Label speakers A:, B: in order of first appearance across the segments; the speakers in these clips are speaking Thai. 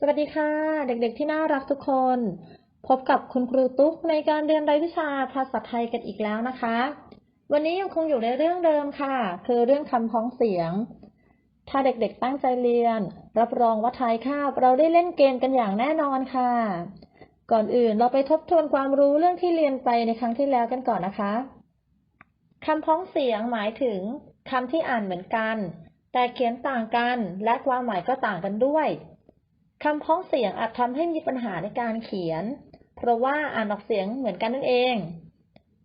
A: สวัสดีค่ะ เด็กๆที่น่ารักทุกคน พบกับคุณครูตุ๊กในการเรียนรายวิชาภาษาไทยกันอีกแล้วนะคะ วันนี้ยังคงอยู่ในเรื่องเดิมค่ะ คือเรื่องคำพ้องเสียง ถ้าเด็กๆตั้งใจเรียน รับรองว่าทายคาบเราได้เล่นเกมกันอย่างแน่นอนค่ะ ก่อนอื่นเราไปทบทวนความรู้เรื่องที่เรียนไปในครั้งที่แล้วกันก่อนนะคะคำพ้องเสียงหมายถึงคำที่อ่านเหมือนกัน แต่เขียนต่างกันและความหมายก็ต่างกันด้วย คำพ้องเสียงอาจทำให้มีปัญหาในการเขียน เพราะว่าอ่านออกเสียงเหมือนกันนั่นเอง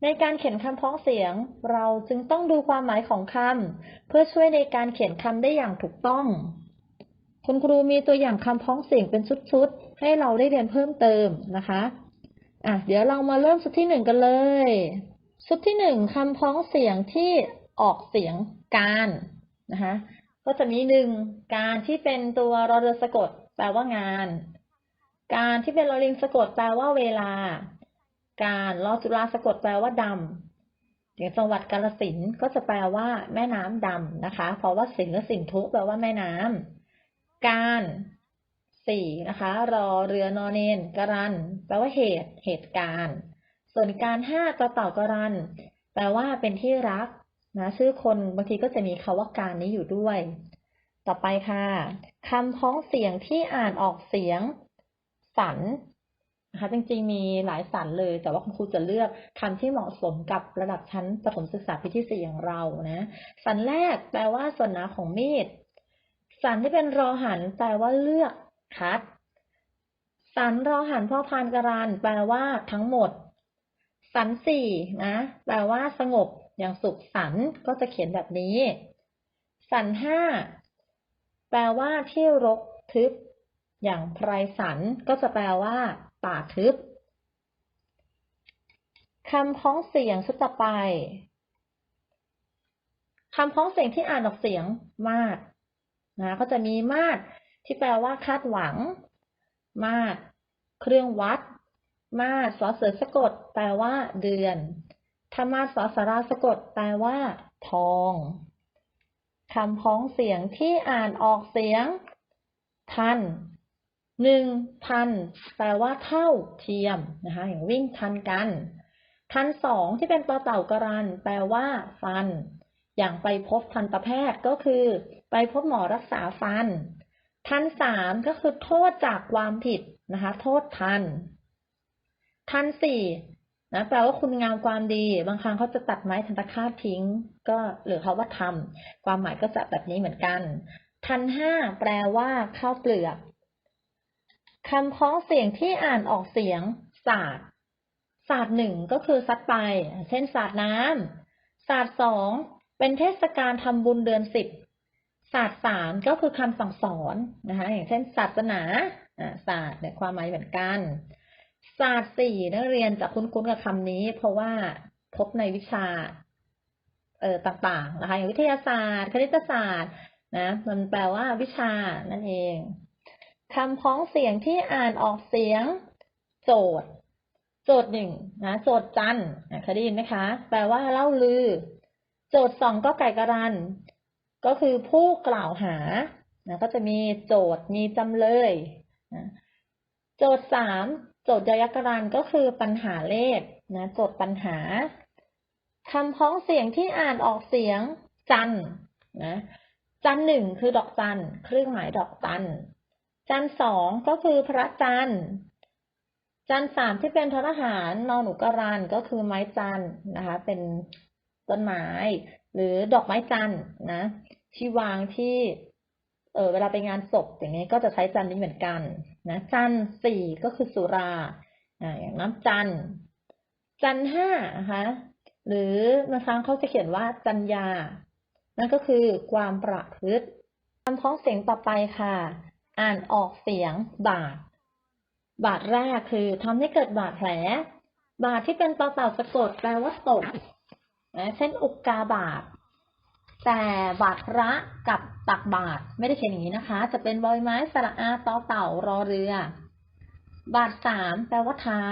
A: ในการเขียนคำพ้องเสียง เราจึงต้องดูความหมายของคำเพื่อช่วยในการเขียนคำได้อย่างถูกต้อง คุณครูมีตัวอย่างคำพ้องเสียงเป็นชุดๆ ให้เราได้เรียนเพิ่มเติมนะคะอะเดี๋ยวเรามาเริ่มชุดที่หนึ่งกันเลย ชุดที่หนึ่งคำพ้องเสียงที่ออกเสียงการนะคะก็จะมีหนึ่งการที่เป็นตัวรอเรือสะกด แปลว่างาน การที่เป็นลอลิงสะกดแปลว่าเวลา การลอจุฬาสะกดแปลว่าดำอย่างจังหวัดกาฬสินก็จะแปลว่า แม่น้ำดำนะคะ เพราะว่าสินและสินทุแปลว่าแม่น้ำการสี่นะคะ รอเรือนอนเนนกรัน แปลว่าเหตุ เหตุการณ์ ส่วนการห้าต่อเต่ากรัน แปลว่าเป็นที่รักนะชื่อคนบางทีก็จะมีคาว่าการนี้อยู่ด้วย ต่อไปค่ะคำพ้องเสียงที่อ่านออกเสียงสันนะคะจริงๆมีหลายสันเลย แต่ว่าคุณครูจะเลือกคำที่เหมาะสมกับระดับชั้นประถมศึกษาปีที่สี่อย่างเรานะ สันแรกแปลว่าส่วนหนาของมีด สันที่เป็นรอหันแปลว่าเลือกคัด สันรอหันพ่อพานกรันแปลว่าทั้งหมด สันสี่นะ แปลว่าสงบอย่างสุขสันก็จะเขียนแบบนี้ สันห้า แปลว่าที่รกทึบ อย่างไพรสันก็จะแปลว่า ป่าทึบคำพ้องเสียงชุดต่อไปคำพ้องเสียงที่อ่านออกเสียงมาดนะก็จะมีมาดที่แปลว่าคาดหวัง มาดเครื่องวัด มาดสอเสือสะกด แปลว่า เดือนธรรมาสอสาราสะกด แปลว่า ทอง คำพ้องเสียงที่อ่านออกเสียง ทันหนึ่งทันแปลว่าเท่าเทียมนะคะอย่างวิ่งทันกัน ทันสองที่เป็นตัวเต่ากรัน แปลว่า ฟัน อย่างไปพบทันตแพทย์ก็คือ ไปพบหมอรักษาฟัน ทันสามก็คือโทษจากความผิดนะคะ โทษทัน ทันสี่ นะแปลว่าคุณงามความดี บางครั้งเขาจะตัดไม้ทันตคาตทิ้ง ก็หรือเขาว่าทำความหมายก็จะแบบนี้เหมือนกัน ทันห้าแปลว่าข้าวเปลือกคำพ้องเสียงที่อ่านออกเสียงศาสตร์ศาสตร์หนึ่งก็คือซัดไป เช่นศาสตร์น้ำศาสตร์สองเป็นเทศกาลทำบุญเดือนสิบศาสตร์สามก็คือคำสั่งสอนนะคะอย่างเช่นศาสนาศาสตร์เนี่ยความหมายเหมือนกัน ศาสตร์สี่นักเรียนจะคุ้นๆกับคำนี้ เพราะว่าพบในวิชาเอ่อต่างๆนะคะอย่างวิทยาศาสตร์ คณิตศาสตร์นะมันแปลว่าวิชานั่นเองคำพ้องเสียงที่อ่านออกเสียง โจทย์ โจทย์หนึ่งนะโจทย์จันเคยได้ยินไหมคะ แปลว่าเล่าลือ โจทย์สองก็ไก่กระรัน ก็คือผู้กล่าวหานะก็จะมีโจทย์มีจำเลยนะโจทย์สาม โจทย์ยยักรันก็คือปัญหาเลขนะโจทย์ปัญหาคำพ้องเสียงที่อ่านออกเสียงจันนะจันหนึ่งคือดอกจันเครื่องหมายดอกจันจันสองก็คือพระจันจันสามที่เป็นทหารนอนหนูกรันก็คือไม้จันนะคะ เป็นต้นไม้หรือดอกไม้จันนะที่วางที่ เออเวลาไปงานศพอย่างนี้ก็จะใช้จันนี้เหมือนกัน นะจันสี่ก็คือสุราอ่าอย่างน้ำจันจันห้านะคะหรือบางครั้งเขาจะเขียนว่าจัญญานั่นก็คือความประพฤติคำพ้องเสียงต่อไปค่ะ อ่านออกเสียงบาดบาดแรกคือทำให้เกิดบาดแผล บาดที่เป็นต่อเต่าสะกดแปลว่าตกนะเช่นอุกกาบาด แต่บาทพระกับตักบาทไม่ได้เขียนอย่างนี้นะคะ จะเป็นบอยไม้สระอาต่อเต่ารอเรือ บาทสามแปลว่าเท้า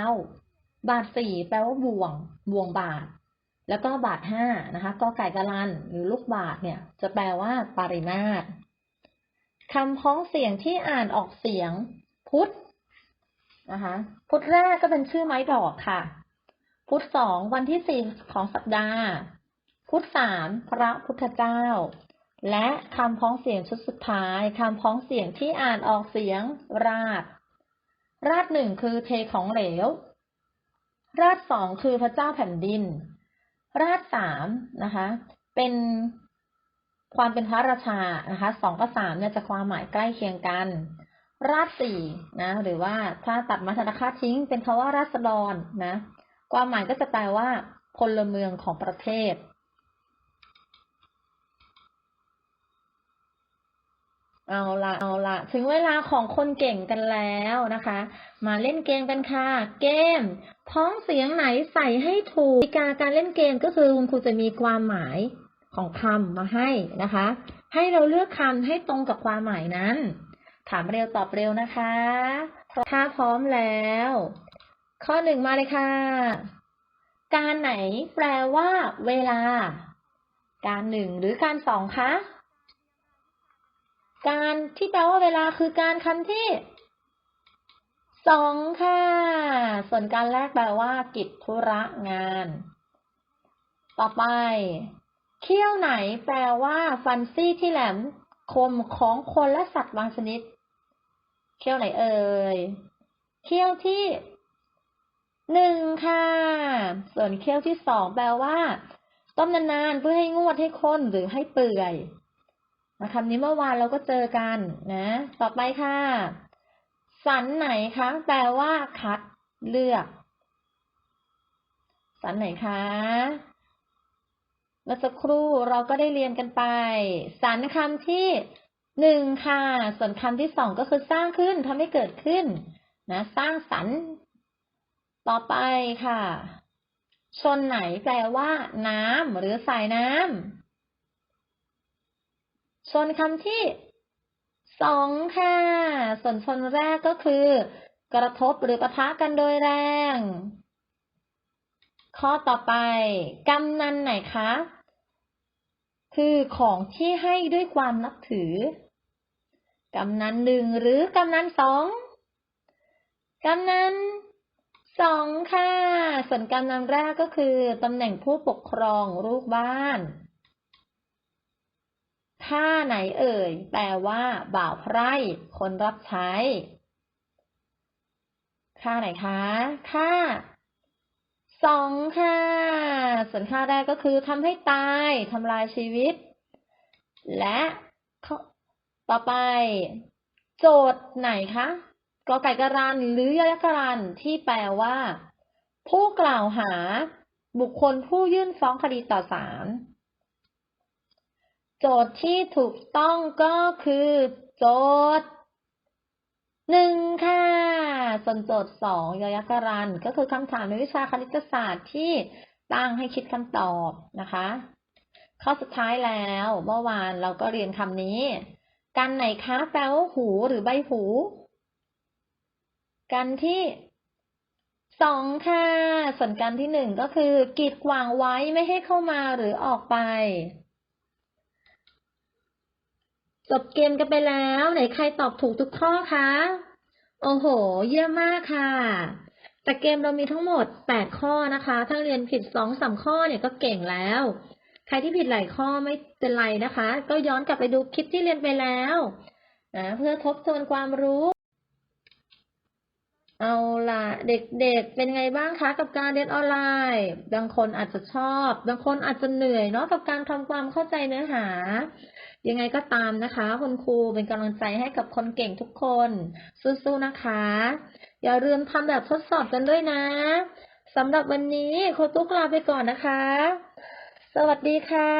A: บาทสี่แปลว่าบ่วง บ่วงบาท แล้วก็บาทห้านะคะก็ไก่กะลันหรือลูกบาทเนี่ย จะแปลว่าปริมาตรคำพ้องเสียงที่อ่านออกเสียง พุทธนะคะพุทธแรกก็เป็นชื่อไม้ดอกค่ะ พุทธสองวันที่สี่ของสัปดาห์ พุทธสามพระพุทธเจ้า และคำพ้องเสียงชุดสุดท้ายคำพ้องเสียงที่อ่านออกเสียงราดราดหนึ่งคือเทของเหลว ราดสองคือพระเจ้าแผ่นดิน ราดสามนะคะ เป็นความเป็นพระราชานะคะสองกับสามเนี่ยจะความหมายใกล้เคียงกัน ราดสี่นะหรือว่าถ้าตัดมาธนาคาทิ้ง เป็นคาว่าราษฎรนะ ความหมายก็จะแปลว่าพลเมืองของประเทศ เอาละเอาละถึงเวลาของคนเก่งกันแล้วนะคะ มาเล่นเกมกันค่ะ เกม พ้องเสียงไหนใส่ให้ถูกกติกาการเล่นเกมก็คือคุณครูจะมีความหมายของคำมาให้นะคะ ให้เราเลือกคำให้ตรงกับความหมายนั้น ถามเร็วตอบเร็วนะคะถ้าพร้อมแล้ว ข้อหนึ่งมาเลยค่ะ การไหนแปลว่า เวลา การหนึ่งหรือการสองคะ การที่แปลว่าเวลาคือการคำที่สองค่ะ ส่วนการแรกแปลว่า กิจธุระงาน ต่อไป เขี้ยวไหนแปลว่า ฟันซี่ที่แหลมคมของคนและสัตว์บางชนิด เขี้ยวไหนเอ่ย เขี้ยวที่หนึ่งค่ะ ส่วนเขี้ยวที่สองแปลว่า ต้มนานๆเพื่อให้งวดให้ข้นหรือให้เปื่อย นะคำนี้เมื่อวานเราก็เจอกันนะ ต่อไปค่ะ สันไหนคะ แปลว่าคัดเลือก สันไหนคะเมื่อสักครู่เราก็ได้เรียนกันไป สันคำที่หนึ่งค่ะ ส่วนคำที่สองก็คือสร้างขึ้นทำให้เกิดขึ้น นะ สร้างสรรค์ต่อไปค่ะ ชนไหนแปลว่า น้ำหรือสายน้ำ ชนคำที่สองค่ะ ส่วนชนแรกก็คือ กระทบหรือปะทะกันโดยแรง ข้อต่อไป กำนันไหนคะ คือของที่ให้ด้วยความนับถือ กำนันหนึ่งหรือกำนันสองกำนันสองค่ะ ส่วนกำนันแรกก็คือตำแหน่งผู้ปกครองลูกบ้าน ท่าไหนเอ่ย แปลว่าบ่าวไพร่คนรับใช้ ค่าไหนคะ ค่าสองค่ะ ส่วนค่าแรกก็คือทำให้ตายทำลายชีวิต และต่อไป โจทย์ไหนคะกอไก่กรันหรือยอยักษ์กรันที่แปลว่า ผู้กล่าวหาบุคคลผู้ยื่นฟ้องคดีต่อศาล โจทย์ที่ถูกต้องก็คือ โจทย์หนึ่งค่ะ ส่วนโจทย์สองยอยักษ์รัน ก็คือคำถามในวิชาคณิตศาสตร์ที่ตั้งให้คิดคำตอบนะคะ ข้อสุดท้ายแล้วเมื่อวานเราก็เรียนคำนี้ กันไหนคะแปลว่าหูหรือใบหู กันที่สองค่ะ ส่วนกันที่หนึ่งก็คือกีดขวางไว้ไม่ให้เข้ามาหรือออกไป จบเกมกันไปแล้ว ไหนใครตอบถูกทุกข้อคะ โอ้โห เยี่ยมมากค่ะ แต่เกมเรามีทั้งหมด 8 ข้อนะคะ ถ้าเรียนผิดสองสาข้อเนี่ยก็เก่งแล้ว ใครที่ผิดหลายข้อไม่เป็นไรนะคะ ก็ย้อนกลับไปดูคลิปที่เรียนไปแล้วนะเพื่อทบทวนความรู้ เอาล่ะ เด็กๆ เป็นไงบ้างคะ กับการเรียนออนไลน์ บางคนอาจจะชอบ บางคนอาจจะเหนื่อยเนาะกับการทำความเข้าใจเนื้อหา ยังไงก็ตามนะคะ คุณครูเป็นกำลังใจให้กับคนเก่งทุกคน สู้ๆนะคะ อย่าลืมทำแบบทดสอบกันด้วยนะสำหรับวันนี้ครูตุ๊กลาไปก่อนนะคะ สวัสดีค่ะ